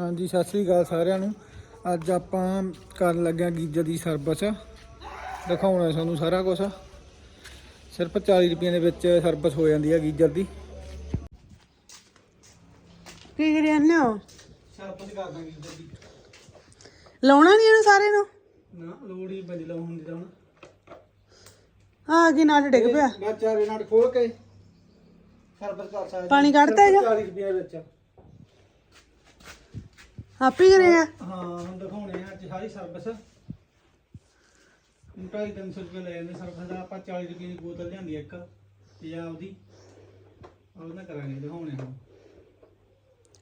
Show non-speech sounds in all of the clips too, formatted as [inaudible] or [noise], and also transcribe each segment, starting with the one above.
ਹਾਂਜੀ ਸਤਿ ਸ੍ਰੀ ਅਕਾਲ ਸਾਰਿਆਂ ਨੂੰ। ਅੱਜ ਆਪਾਂ ਕਰਨ ਲੱਗਿਆ ਗੀਜ਼ਰ ਦੀ ਸਰਵਿਸ। ਦਿਖਾਉਣਾ ਤੁਹਾਨੂੰ ਸਾਰਾ ਕੁਝ ਸਿਰਫ 40 ਰੁਪਏ ਦੇ ਵਿੱਚ ਸਰਵਿਸ ਹੋ ਜਾਂਦੀ ਹੈ ਗੀਜ਼ਰ ਦੀ। ਕੀ ਕਰੀ ਜਾਂਦੇ ਹੋ ਸਰਵਿਸ ਕਰਦਾ ਗੀਜ਼ਰ ਦੀ। ਲਾਉਣਾ ਨਹੀਂ ਇਹਨੂੰ ਸਾਰੇ ਨੂੰ? ਨਾ ਲੋੜ ਹੀ ਬੰਦ ਲਾਉਣ ਦੀ ਤਾਂ ਹੁਣ। ਆ ਕੀ ਨਾਲ ਡਿੱਗ ਪਿਆ। ਮੈਂ ਚਾਰੇ ਨਾਲ ਖੋਲ ਕੇ ਸਰਵਿਸ ਕਰ ਸਕਦਾ। ਪਾਣੀ ਕੱਢਤਾ ਹੈਗਾ 40 ਰੁਪਏ ਦੇ ਵਿੱਚ। ਆਪੇ ਹੀ ਕਰੇਗਾ ਹਾਂ ਹੁਣ ਦਿਖਾਉਣੇ ਆ ਅੱਜ ਸਾਰੀ ਸਰਵਿਸ ਢਾਈ ਤਿੰਨ ਸੌ ਰੁਪਏ ਲੈ ਜਾਂਦੇ ਸਰਵਿਸ ਦਾ ਆਪਾਂ 40 ਰੁਪਏ ਦੀ ਬੋਤਲ ਲਿਆਂਦੀ ਇੱਕ ਪੰਜਾਬ ਦੀ ਉਹਦਾ। ਕਰਾਂਗੇ ਦਿਖਾਉਣੇ ਹੁਣ।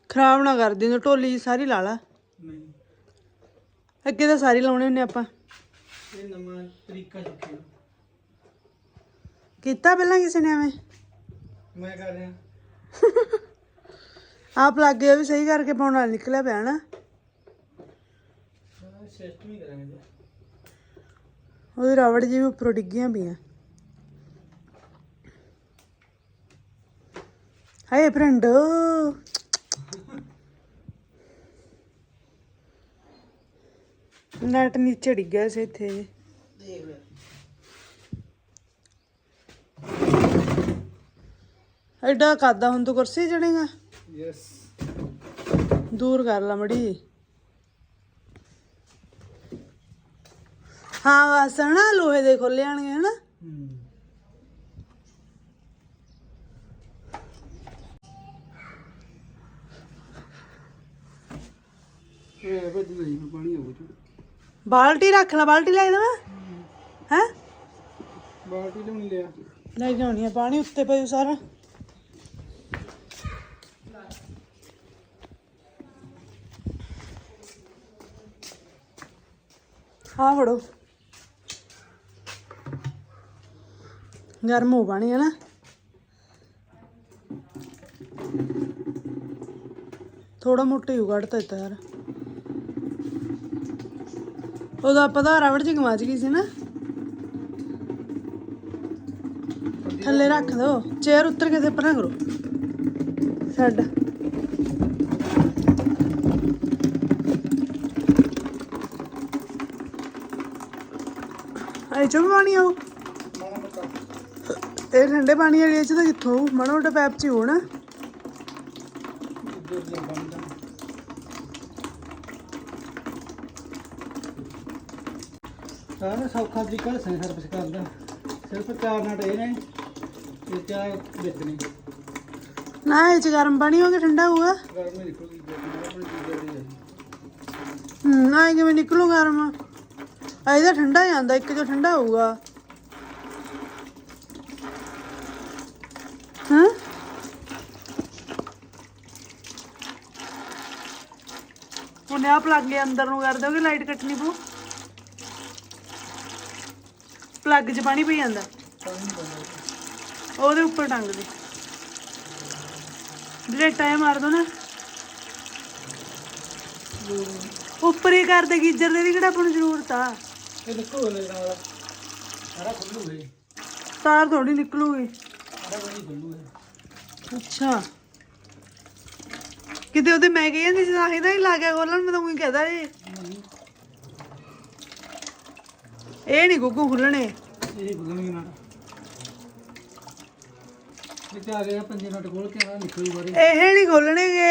ਖਰਾਬ ਨਾ ਕਰ ਦੇ ਢੋਲੀ ਸਾਰੀ ਲਾ ਲਾ। ਨਹੀਂ। ਅੱਗੇ ਤਾਂ ਸਾਰੀ ਲਾਉਣੇ ਹੁੰਨੇ ਆਪਾਂ। ਇਹ ਨਵਾਂ ਤਰੀਕਾ ਸਿੱਖਿਆ। ਕੀਤਾ ਪਹਿਲਾਂ ਕਿਸੇ ਨੇ ਐਵੇਂ? ਮੈਂ ਕਰ ਰਿਹਾ। ਆਪ ਲੱਗ ਗਿਆ ਵੀ ਸਹੀ ਕਰਕੇ ਪਾਉਣ ਨਿਕਲਿਆ ਪਿਆ ਨਾ। ਸਿਸਟਮ ਹੀ ਕਰਾਂਗੇ ਜੀ। ਉਹਦੀ ਰਬੜ ਜੀ ਵੀ ਉੱਪਰੋਂ ਡਿੱਗੀਆਂ ਪਈਆਂ। ਹਾਏ ਫਰੈਂਡ। ਨਟ ਨੀਚੇ ਡਿੱਗਿਆ ਸੀ ਇੱਥੇ। ਦੇਖ ਲੈ। ਐਡਾ ਕਾਦਾ ਹੁਣ ਤੂੰ ਕੁਰਸੀ ਚੜੇਗਾ। ਯੈਸ ਦੂਰ ਕਰ ਲਾ ਮੜੀ। ਹਾਂ ਬਸ ਨਾ ਲੋਹੇ ਦੇ ਖੋਲੇ ਹਨਾ? ਹੂੰ ਇਹ ਵੱਡੀ ਨਹੀਂ ਪਾਣੀ ਆਉ ਚੁੜ ਬਾਲਟੀ ਰੱਖ ਲੈ ਬਾਲਟੀ ਲੈ ਦੇਵਾਂ? ਹੈ? ਬਾਲਟੀ ਲਿਆਉਣੀ ਲਿਆ। ਲੈ ਆਉਣੀ ਆ ਪਾਣੀ ਉੱਤੇ ਪਈ ਸਾਰਾ। ਆ ਫੜੋ। ਗਰਮ ਹੋ ਪਾਣੀ ਹੈ ਨਾ। ਥੋੜਾ ਮੋਟਾ ਹੀ ਕੱਢਤਾ ਦਿੱਤਾ ਯਾਰ। ਉਹਦਾ ਪਤਾ ਰਬੜ ਚ ਗਵਾਚ ਗਈ ਸੀ ਨਾ। ਥੱਲੇ ਰੱਖ ਦੋ। ਚੇਅਰ ਉੱਤਰ ਕੇ ਤੇ ਪਰਾਂ ਕਰੋ। ਛੱਡ। ਆਈ ਚੋਂ ਪਾਣੀ ਆਉ ਇਹ ਠੰਡੇ ਪਾਣੀ ਵਾਲੀ ਇਹ ਚ ਤਾਂ ਕਿੱਥੋਂ? ਮਾੜਾ ਮੋਟਾ ਪੈਪ ਚ ਹੀ ਹੋਣਾ। ਸਾਰਾ ਸੌਖਾ ਤਰੀਕਾ ਦੱਸਣਾ ਸਰਵਿਸ ਕਰਦਾ। ਸਿਰਫ ਚਾਰ ਨਟ ਇਹ ਨੇ ਤੇ ਚਾਰ ਵਿੱਚ ਨੇ। ਨਾ ਇਹ ਚ ਗਰਮ ਪਾਣੀ ਹੋ ਕੇ ਠੰਡਾ ਹੋਊਗਾ। ਗਰਮ ਨਿਕਲੂਗੀ ਨਾ ਇਹ ਕਿਵੇਂ ਨਿਕਲੂ ਗਰਮ? ਇਹਦਾ ਠੰਡਾ ਹੀ ਆਂਦਾ ਇੱਕ ਜੋ ਠੰਡਾ ਹੋਊਗਾ। ਉਹਨੇ ਆ ਪਲੱਗ ਅੰਦਰ ਨੂੰ ਕਰ ਦੋਗੇ ਲਾਈਟ ਕੱਟਣੀ ਪਊ? ਪਲੱਗ 'ਚ ਪਾਣੀ ਪਈ ਜਾਂਦਾ। ਉਹਦੇ ਉੱਪਰ ਟੰਗ ਦੇ। ਜਿਹੜੇ ਟਾਈਮ ਮਾਰ ਦੋ ਨਾ। ਉੱਪਰ ਹੀ ਕਰ ਦੇ ਗੀਜ਼ਰ ਦੇ ਦੀ ਕਿਹੜਾ ਆਪਾਂ ਨੂੰ ਜ਼ਰੂਰਤ ਆ। ਇਹ ਨਿਕਲੂ ਲੈ ਨਾਲ। ਸਾਰਾ ਖੁੱਲੂ ਤਾਰ ਥੋੜੀ ਨਿਕਲੂਗੀ। ਸਾਰਾ ਖੁੱਲੂ ਅੱਛਾ। ਕਿਤੇ ਉਹਦੇ ਮੈਂ ਕਹੀ ਜਾਂਦੀ ਸੀ ਸਾਹਿਦਾ ਦਾ ਹੀ ਲਾ ਕੇ ਖੋਲਣ ਮੈਂ ਤਾਂ ਉਹੀ ਕਹਦਾ ਇਹ ਇਹ ਨਹੀਂ ਗੁੱਗੂ ਖੁੱਲਣੇ। ਇਹ ਤੇ ਆ ਗਿਆ ਪੰਜੇ ਨਟ ਖੋਲ ਕੇ ਆ ਨਿਕਲੂ ਬਾਰੇ। ਇਹ ਨਹੀਂ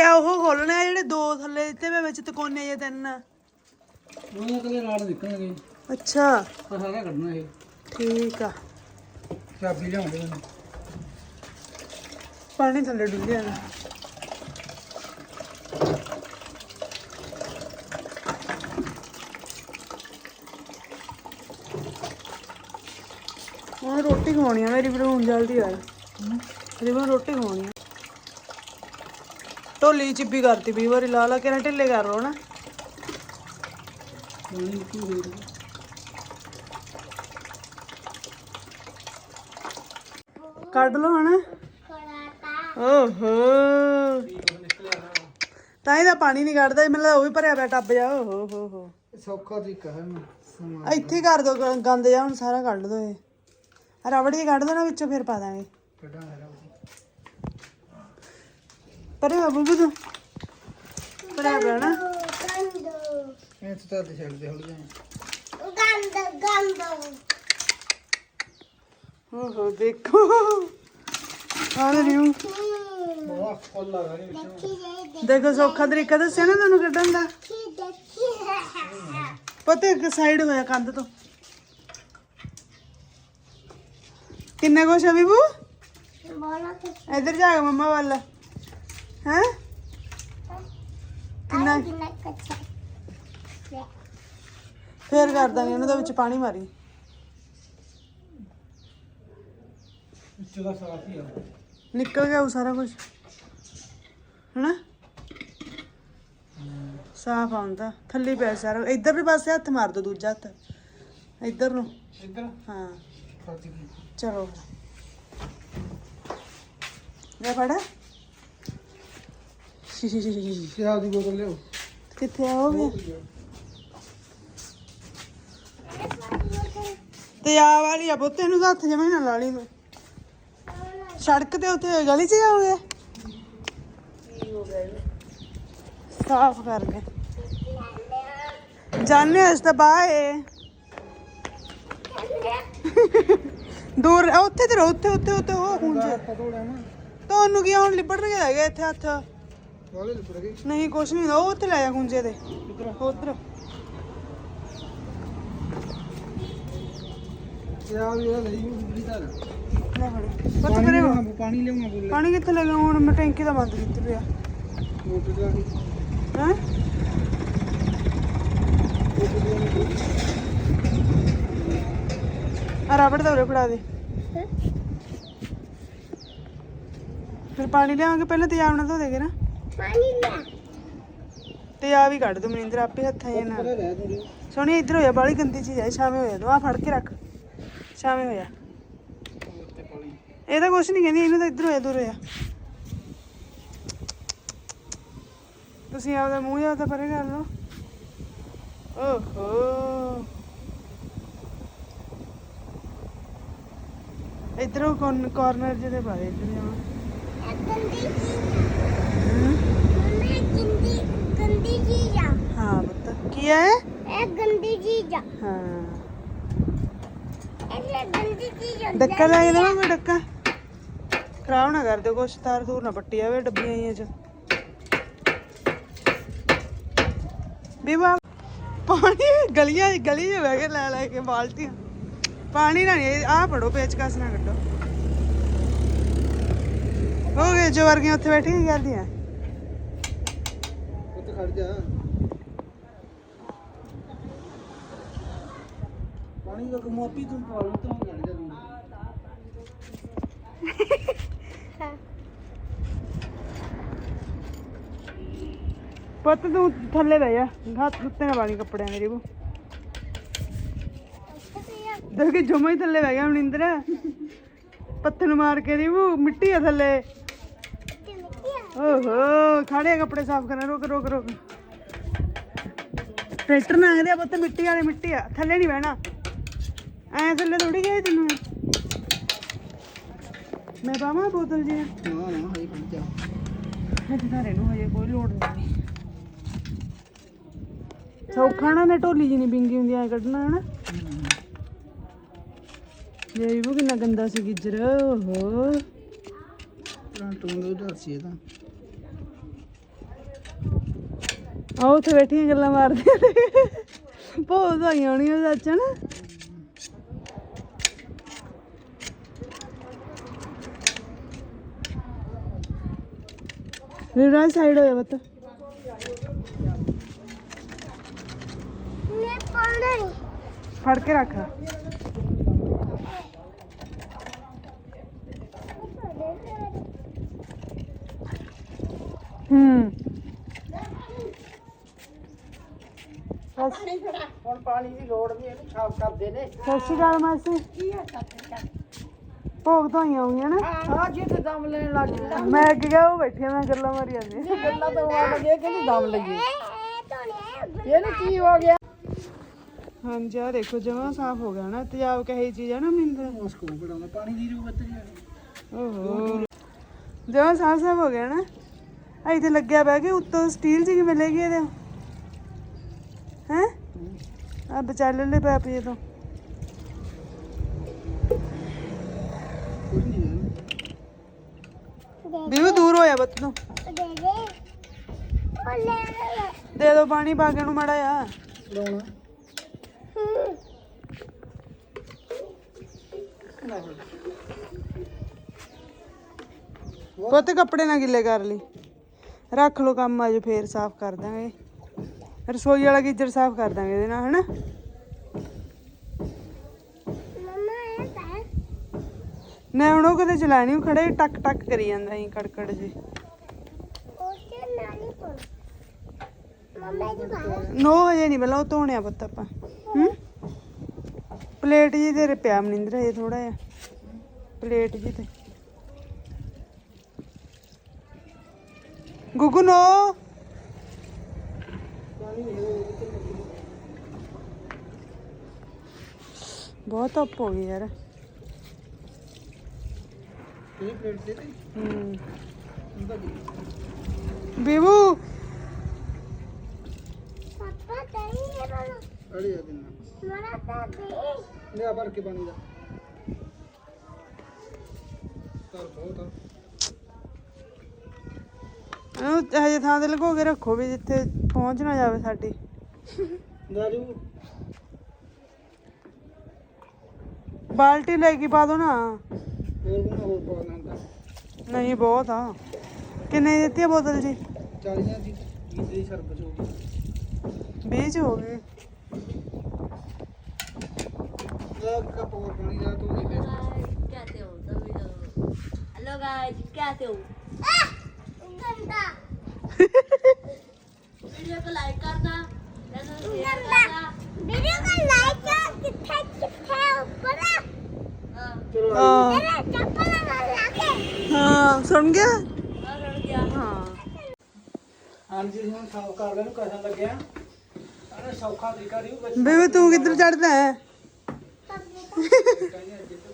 ਉਹ ਖੋਲਣੇ ਆ ਜਿਹੜੇ ਦੋ ਥੱਲੇ ਦਿੱਤੇ ਵੇ ਵਿੱਚ ਤਕੋਨੇ ਜੇ ਤਿੰਨ। ਉਹਨਾਂ ਕਲੇ ਰਾੜ ਨਿਕਲਣਗੇ। ਅੱਛਾ। ਆ ਸਾਰਾ ਕੱਢਣਾ ਇਹ। ਠੀਕ ਆ। ਚਾਬੀ ਲਿਆਉਂਦੇ ਨੇ ਪਾਣੀ ਥੱਲੇ ਡੁੱਲ ਜਾਣਾ ਹੁਣ ਆ ਮੇਰੀ ਬਣਾਉਣ ਜਲਦੀ ਆ। ਮੇਰੀ ਬਣ ਰੋਟੀ ਖਵਾਉਣੀ ਆ। ਢੋਲੀ ਚਿੱਬੀ ਕਰਤੀ ਵੀ ਵਾਰੀ ਲਾ ਲਾ ਕੇ ਨਾ ਢਿੱਲੇ ਕਰ ਨਾ। ਨਿਕਲੂ ਕੱਢ ਲੋ ਹਣ ਓਹੋ। ਤਾਂ ਇਹਦਾ ਪਾਣੀ ਨਹੀਂ ਕੱਢਦਾ ਮੈਨੂੰ ਉਹ ਵੀ ਭਰਿਆ ਪਿਆ ਟੱਬ ਜਾ ਓਹੋ ਹੋ ਹੋ ਸੌਖਾ ਤਰੀਕਾ ਹੈ ਨਾ। ਇੱਥੇ ਕਰ ਦੋ ਗੰਦ ਜਾ ਹੁਣ ਸਾਰਾ ਕੱਢ ਦੋ ਇਹ। ਰਬੜ ਹੀ ਕੱਢ ਦੋ ਨਾ ਵਿੱਚੋਂ ਫਿਰ ਪਾ ਦਾਂਗੇ। ਕੱਢਾਂ ਹੈਗਾ ਪਰੇ ਬਾਬੂ ਤੂੰ। ਭਰਿਆ ਪਿਆ ਨਾ ਇਹ ਤਾਂ ਚੱਲਦੇ ਛੱਡਦੇ ਹੌਲੀ ਜਾਏ। ਓਹੋ ਦੇਖੋ। ਆ ਰਿਓ ਬਹੁਤ ਲੱਗ ਰਹੀ ਦੇਖੋ ਸੌਖਾ ਤਰੀਕਾ ਦੱਸਿਆ ਨਾ ਤੁਹਾਨੂੰ ਕੱਢਣ ਦਾ। ਪਤਾ ਇੱਕ ਸਾਈਡ ਹੋਇਆ ਕੰਧ ਤੋਂ। ਕਿੰਨਾ ਕੁਛ ਆ ਬੀਬੂ? ਇੱਧਰ ਜਾ ਕੇ ਮੰਮਾ ਵੱਲ। ਹੈ? ਕਿੰਨਾ? ਫੇਰ ਕਰ ਦਾਂਗੇ ਉਹਨਾਂ ਦੇ ਵਿੱਚ ਪਾਣੀ ਮਾਰੀ। ਵਿੱਚੋਂ ਦਾ ਸਾਫ਼ ਹੀ ਆ। ਨਿਕਲ ਗਿਆ ਉਹ ਸਾਰਾ ਕੁਝ ਹਨਾ? ਸਾਫ਼ ਆਉਂਦਾ ਥੱਲੇ ਪਿਆ ਸਾਰਾ। ਇੱਧਰ ਵੀ ਪਾਸੇ ਹੱਥ ਮਾਰ ਦੋ ਦੂਜਾ ਹੱਥ। ਇੱਧਰ ਨੂੰ। ਇੱਧਰ? ਹਾਂ। ਚਲੋ। ਲੈ ਫੜਾ। ਸ਼ਰਾਬ ਦੀ ਬੋਤਲ ਲਿਓ ਕਿੱਥੇ ਆ ਉਹ ਵੀ? ਤੇ ਆ ਵਾਲੀ ਆ ਬੁੱਤੇ ਨੂੰ ਤਾਂ ਹੱਥ ਜਮੇ ਨਾ ਲਾ ਲਈ ਸੜਕ ਤੇ ਉੱਥੇ ਗਲੀ 'ਚ ਜਾਓਗੇ ਸਾਫ਼ ਕਰ ਗਏ ਜਾਣੇ ਤਾਂ ਬਾਏ ਦੂਰ ਉੱਥੇ ਤੇ ਰਹੋ, ਉੱਥੇ ਉੱਥੇ ਉੱਥੇ ਉਹ ਧੋੜਾ ਨਾ ਤੁਹਾਨੂੰ ਕੀ ਹੁਣ ਲਿਬੜ ਕੇ ਲੱਗੇ ਇੱਥੇ ਹੱਥ? ਵਾਲੇ ਲਿਪੜ ਗਏ ਨਹੀਂ ਕੁਛ ਨਹੀਂ ਉਹ ਉੱਥੇ ਲੈ ਜਾ ਗੁੰਜੇ ਦੇ। ਉਧਰ। ਸ਼ਰਾਬ ਇਹ ਲਈ ਬੁੱਢੀ ਤਾਂ। ਲੈ ਫੜ। ਪਤਾ ਪਾਣੀ ਕਰੇ ਲਿਆਉਣਾ ਪਾਣੀ ਲਿਆਉਣਾ ਬੋਲੇ। ਪਾਣੀ ਕਿੱਥੇ ਲੱਗਾ ਹੁਣ ਮੈਂ ਟੈਂਕੀ ਦਾ ਬੰਦ ਕੀਤੀ ਪਿਆ। ਮੋਟਰ ਚਲਾ ਕੇ। ਹੈ? ਆ ਰਬੜ ਦਾ ਉਰੇ ਫੜਾ ਦੇ। ਫਿਰ ਪਾਣੀ ਲਿਆਵਾਂਗੇ ਪਹਿਲਾਂ ਤੇਜ਼ਾਬ ਨਾਲ ਧੋ ਦੇਗੇ ਨਾ। ਤੇਜ਼ਾਬ ਹੀ ਕੱਢ ਦੋ ਮਨਿੰਦਰ ਆਪੇ ਹੱਥਾਂ ਜੇ ਨਾਲ। ਸੋਹਣੀ ਇੱਧਰ ਹੋਇਆ ਬਾਲੀ ਗੰਦੀ ਚੀਜ਼ ਹੈ ਸ਼ਾਮੇ ਹੋਇਆ ਤੂੰ ਆ ਫੜ ਕੇ ਰੱਖ। ਸ਼ਾਮੇ ਹੋਇਆ ਪਾਣੀ ਇਹ ਤਾਂ ਕੁਛ ਨਹੀਂ ਕਹਿੰਦੀ ਇਹਨੂੰ ਤਾਂ ਇੱਧਰ ਹੋਇਆ ਦੂਰ ਹੋਇਆ ਤੁਸੀਂ ਆਪਦਾ ਮੂੰਹ ਜਾਂ ਤਾਂ ਪਰੇ ਕਰ ਲਓ। ਓਹੋ। ਇਧਰੋਂ ਕਾਰਨਰ ਜਿਹਦੇ ਪਾ ਦੇ ਇੱਧਰ ਜਾਵਾਂ। ਹਾਂ? ਪੁੱਤ। ਕੀ ਹੈ। ਹਾਂ ਡੱਕਾ ਲਾਈ ਦੇਵਾਂ ਮੈਂ ਡੱਕਾ। ਖਰਾਬ ਨਾ ਕਰ ਦਿਓ ਕੁਛ ਤਾਰ ਤੂਰ ਨਾ ਪੱਟੀ ਆਵੇ ਡੱਬੀਆਂ ਆਈਆਂ ਚ। ਬੀਬਾ ਪਾਣੀ ਗਲੀਆਂ ਗਲੀ 'ਚ ਬਹਿ ਕੇ ਲੈ ਲੈ ਕੇ ਬਾਲਟੀਆਂ। ਪਾਣੀ ਨਾ ਨਹੀਂ ਆ ਫੜੋ ਪੇਚਕਸ ਨਾ ਕੱਢੋ। ਹੋ ਗਏ ਜੋ ਵਰਗੀਆਂ ਉੱਥੇ ਬੈਠੀਆਂ ਕੀ ਕਰਦੀਆਂ? ਉੱਤੇ ਖੜ ਜਾ। ਪਾਣੀ ਦਾ ਕਮੋਪੀ ਤੂੰ ਪਾਲੂ ਤੋਂ ਖੜ ਜਾ ਤੂੰ। ਪੁੱਤ ਤੂੰ ਥੱਲੇ ਬਹਿ ਜਾ ਹੱਥ ਉੱਤੇ ਨਾ ਪਾਣੀ ਕੱਪੜਿਆਂ ਦੇ ਰਿਬੂ। ਦੇਖ ਕੇ ਜਮਾ ਹੀ ਥੱਲੇ ਬਹਿ ਗਿਆ ਮਨਿੰਦਰ। ਪੱਥਰ ਮਾਰ ਕੇ ਰਿਬੂ ਮਿੱਟੀ ਆ ਥੱਲੇ। ਓਹੋ ਖਾੜੇ ਕੱਪੜੇ ਸਾਫ਼ ਕਰਨਾ ਰੁਕ ਰੁਕ ਰੁਕ। ਟਰੈਕਟਰ ਲੰਘਦੇ ਆ ਪੁੱਤ ਮਿੱਟੀ ਵਾਲੇ ਮਿੱਟੀ ਆ। ਥੱਲੇ ਨਹੀਂ ਬਹਿਣਾ। ਐ ਥੱਲੇ ਥੋੜੀ ਗਏ ਤੈਨੂੰ। ਮੈਂ ਪਾਵਾਂ ਬੋਤਲ ਜੀ ਨਾ ਨਾ ਹਈ ਖੜ ਜਾ ਹਜੇ ਧਾਰੇ ਨੂੰ ਹਜੇ ਕੋਈ ਲੋੜ ਨਹੀਂ। ਸੌਖਾ ਨਾ ਨੇ ਢੋਲੀ ਜੀ ਨਹੀਂ ਬਿੰਗੀ ਹੁੰਦੀ ਐ ਕੱਢਣਾ ਹਨਾ? ਇਹ ਵੀ ਕਿੰਨਾ ਗੰਦਾ ਸੀ ਗਿੱਜਰ ਓਹੋ। ਟੂੰ ਦੇ ਉਧਰ ਸੀ ਇਹ ਤਾਂ ਆ ਉੱਥੇ ਬੈਠੀਆਂ ਗੱਲਾਂ ਮਾਰਦੀਆਂ ਨੇ। ਬਹੁਤ ਆਈਆਂ ਹੋਣੀਆਂ ਚਾਚਾ ਨਾ ਰੀਰਾ ਸਾਈਡ ਹੋਇਆ ਬੱਤ। ਫੜ ਕੇ ਰੱਖ। ਹੂੰ। ਹੁਣ ਪਾਣੀ ਦੀ ਲੋੜ ਨਹੀਂ ਇਹਨੂੰ ਸਾਫ਼ ਕਰਦੇ ਨੇ। ਸਤਿ ਸ਼੍ਰੀ ਅਕਾਲ ਮਾਸੀ। ਭੋਗ ਤੋਂ ਆਈਆਂ ਹੋਈਆਂ ਨਾ। ਆ ਜੇ ਤੇ ਦਮ ਲੈਣ ਲੱਗ ਗਿਆ ਮੈਂ ਅੱਗੇ ਗਿਆ ਉਹ ਬੈਠੀ ਮੈਂ ਗੱਲਾਂ ਮਾਰੀ ਜਾਂਦੀ ਗੱਲਾਂ ਤਾਂ ਆ ਲੱਗੇ ਕਿ ਦਮ ਲਈਏ ਇਹਨੂੰ ਕੀ ਹੋ ਗਿਆ? ਹਾਂਜੀ ਆ ਦੇਖੋ ਜਮਾ ਸਾਫ਼ ਹੋ ਗਿਆ ਨਾ ਤੇਜ਼ਾਬ ਕਹੀ ਚੀਜ਼ ਆ ਨਾ ਮਿੰਦਰ? ਉਸ ਕੋ ਬੜਾਉਂਦਾ ਪਾਣੀ ਦੀ ਜ਼ਰੂਰਤ ਨਹੀਂ ਓਹੋ। ਜਮਾ ਸਾਫ਼ ਸਾਫ਼ ਹੋ ਗਿਆ ਨਾ? ਇੱਥੇ ਲੱਗਿਆ ਬਹਿ ਕੇ ਉੱਤੋਂ ਸਟੀਲ ਲੈ ਗਏ ਇਹਦੇ। ਹੈ? ਆ ਵਿਚਾਲੇ ਲੈ ਪੈਪ ਜੇ ਤੋਂ ਬੀਬੀ ਦੂਰ ਹੋਇਆ ਬੱਤ ਤੋਂ ਦੇ ਦੋ ਪਾਣੀ ਪਾ ਕੇ ਨੂੰ ਮੜਾ ਆ ਲਾਉਣਾ। ਪੁੱਤ ਕੱਪੜੇ ਨਾ ਗਿੱਲੇ ਕਰ ਲਈ। ਰੱਖ ਲੋ ਕੰਮ ਅੱਜ ਫੇਰ ਸਾਫ਼ ਕਰ ਦਾਂਗੇ। ਰਸੋਈ ਵਾਲਾ ਗੀਜਰ ਸਾਫ਼ ਕਰ ਦਾਂਗੇ ਇਹਦੇ ਨਾਲ ਹਨਾ? ਨਾ ਹੁਣ ਉਹ ਕਦੇ ਚਲਾਣੀ ਉਹ ਖੜੇ ਟਕ ਟਕ ਕਰੀ ਜਾਂਦਾ ਸੀ ਕੜਕੜ ਜੀ ਨੋ ਹਜੇ ਨਹੀਂ ਪਹਿਲਾਂ ਉਹ ਧੋਣਿਆ ਪੁੱਤ ਆਪਾਂ। ਹੂੰ? ਪਲੇਟ ਜੀ ਤੇਰੇ ਪਿਆ ਮਨਿੰਦਰ ਇਹ ਥੋੜਾ ਜਿਹਾ। ਪਲੇਟ ਜੀ ਤੇ। ਗੁੱਗੂ ਨੋ ਬਹੁਤ ਧੁੱਪ ਹੋ ਗਈ ਯਾਰ ਇਹ ਪਲੇਟ ਦੇ ਦੇ ਹੂੰ ਇਹਨੂੰ ਹਜੇ ਥਾਂ ਤੇ ਲਗੋ ਕੇ ਰੱਖੋ ਵੀ ਜਿੱਥੇ ਪਹੁੰਚ ਨਾ ਜਾਵੇ ਸਾਡੀ ਦਾਰੂ ਬਾਲਟੀ ਲੈ ਕੇ ਪਾ ਦੋ ਨਾ ਹੋਰ ਬਣਾ ਹੋਰ ਪਾ ਲੈਂਦਾ ਨਹੀਂ ਬਹੁਤ ਆ ਕਿੰਨੇ ਦੀ ਦਿੱਤੀ ਆ ਬੋਤਲ ਜੀ 40 ਦੀ ਗੀਤ ਦੀ ਸਰਬਤ ਹੋ ਗਈ 20 ਚ ਹੋ ਗਈ ਲੈ ਕੱਪ ਹੋਰ ਪਾਣੀ ਦਾ ਤੂੰ ਦੇ कहते हो तभी तो हेलो गाइस कहते हो वीडियो हाँ। हाँ, सुन गया? हाँ, हाँ। जी लगे कैसा बेबे तू किधर चढ़ता है? [laughs]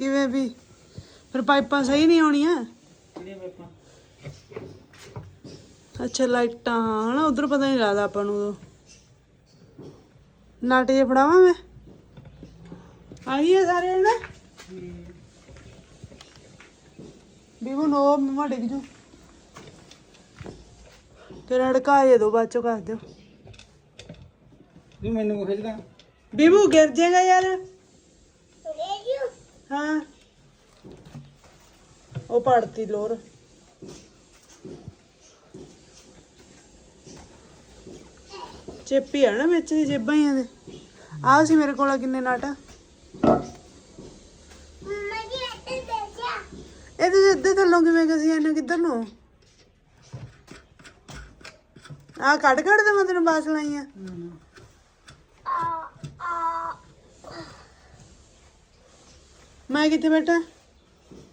ਕਿਵੇਂ ਵੀ? ਫਿਰ ਪਾਈਪਾਂ ਸਹੀ ਨਹੀਂ ਆਉਣੀਆਂ ਕਿਹੜੀਆਂ ਅੱਛਾ ਲਾਈਟਾਂ ਹਨਾ ਉਧਰ ਪਤਾ ਨਹੀਂ ਲੱਗਦਾ ਆਪਾਂ ਨੂੰ ਉਦੋਂ। ਨਾਟੇ ਜੇ ਫੜਾਵਾਂ ਮੈਂ? ਆਈ ਹੈ ਸਾਰੇ ਨਾ ਬੀਬੂ ਨੋ ਮਮਾ ਡਿੱਗ ਜੂ। ਫਿਰ ਹੜਕਾ ਜੇ ਦੋ ਬਾਅਦ ਚੋਂ ਕਰ ਦਿਓ। ਜੀ ਮੈਨੂੰ ਖਿੱਚਦਾ ਬੀਬੂ ਗਿਰ ਜਾਏਗਾ ਯਾਰ। ले यू ਹਾਂ। ਉਹ ਪੜਤੀ ਲੋਰ। ਚੇਪੀ ਆ ਨਾ ਵਿੱਚ ਦੀ ਜੇਬਾਂ ਹੀ ਆਦੇ ਆਹ ਸੀ ਮੇਰੇ ਕੋਲ ਕਿੰਨੇ ਨਾਟਾ। ਇਹਦੇ ਜੀ ਇੱਥੇ ਦੇਖਿਆ। ਇਹ ਤੁਸੀਂ ਇੱਧਰ ਥੱਲੋਂ ਕਿਵੇਂ ਗਸੀ ਇਹਨੂੰ ਕਿੱਧਰ ਨੂੰ? ਆ ਕੱਢ ਕੱਢ ਦੇ ਮੈਂ ਤੈਨੂੰ ਬਾਸ ਲਾਈਆਂ ਮੈਂ ਕਿੱਥੇ ਬੈਠਾ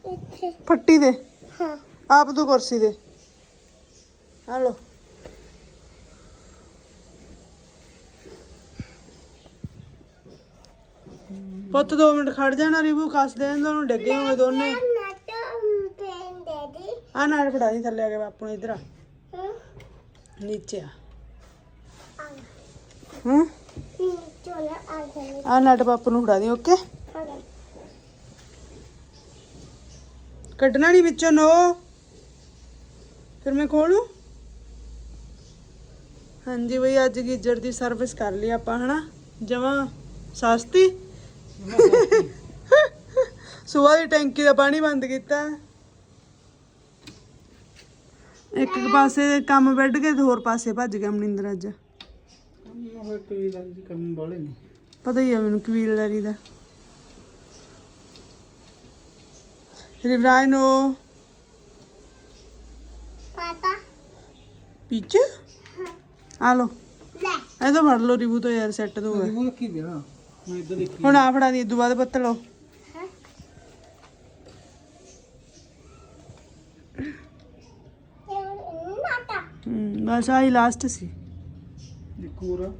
ਇੱਥੇ। ਫੱਟੀ ਦੇ। ਹਾਂ। ਆਪ ਤੂੰ ਕੁਰਸੀ ਦੇ। ਹਲੋ ਪੁੱਤ 2 ਮਿੰਟ ਖੜ ਜਾਣਾ ਰਿਵੂ ਕੱਸ ਦੇਣ ਦੋ ਉਹਨੂੰ ਡੱਗੇ ਹੋਏ ਦੋਨੇ। ਆ ਨਾਲ ਫੜਾ ਦੀ ਥੱਲੇ ਆ ਕੇ ਬਾਪੂ ਨੂੰ ਇਧਰ ਆ। ਨੀਚੇ ਆ। ਹੂੰ? ਆ ਨਾਟ ਬਾਪੂ ਨੂੰ ਫੜਾ ਦੀ ਓਕੇ? ਕੱਢਣਾ ਨਹੀਂ ਵਿੱਚੋਂ ਨੋ। ਫਿਰ ਮੈਂ ਖੋਲੂ। ਹਾਂਜੀ ਬਈ ਅੱਜ ਗੀਜਰ ਦੀ ਸਰਵਿਸ ਕਰ ਲਈ ਆਪਾਂ ਹਨਾ? ਜਮਾ ਸਸਤੀ। ਸੁਬਾਹ ਦੀ ਟੈਂਕੀ ਦਾ ਪਾਣੀ ਬੰਦ ਕੀਤਾ। ਇੱਕ ਇੱਕ ਪਾਸੇ ਕੰਮ ਵੱਢ ਕੇ ਤੇ ਹੋਰ ਪਾਸੇ ਭੱਜ ਗਿਆ ਮਨਿੰਦਰ ਅੱਜ। ਉਹ ਕੋਈ ਦਾ ਜੀ ਕੰਮ ਵਾਲੇ ਨਹੀਂ ਪਤਾ ਹੀ ਆ ਮੈਨੂੰ ਕਬੀਲਦਾਰੀ ਦਾ। Srivrano. ਪਾਪਾ। ਪੀਚ? ਆ ਲੋ। ਇਹ ਤਾਂ ਫੜ ਲੋ ਰਿਵੂ ਤੋਂ ਯਾਰ ਸੈੱਟ ਤੋਂ। ਹੋਇਆ ਉਹ ਕੀ ਦੇਣਾ ਮੈਂ ਇਧਰ ਦੇਖੀ। ਹੁਣ ਆ ਫੜਾ ਦੀ ਇਦੋਂ ਬਾਅਦ ਪੱਤ ਲਓ ਬਸ ਆਹੀ ਲਾਸਟ ਸੀ। ਦੇਖੋ ਰਾ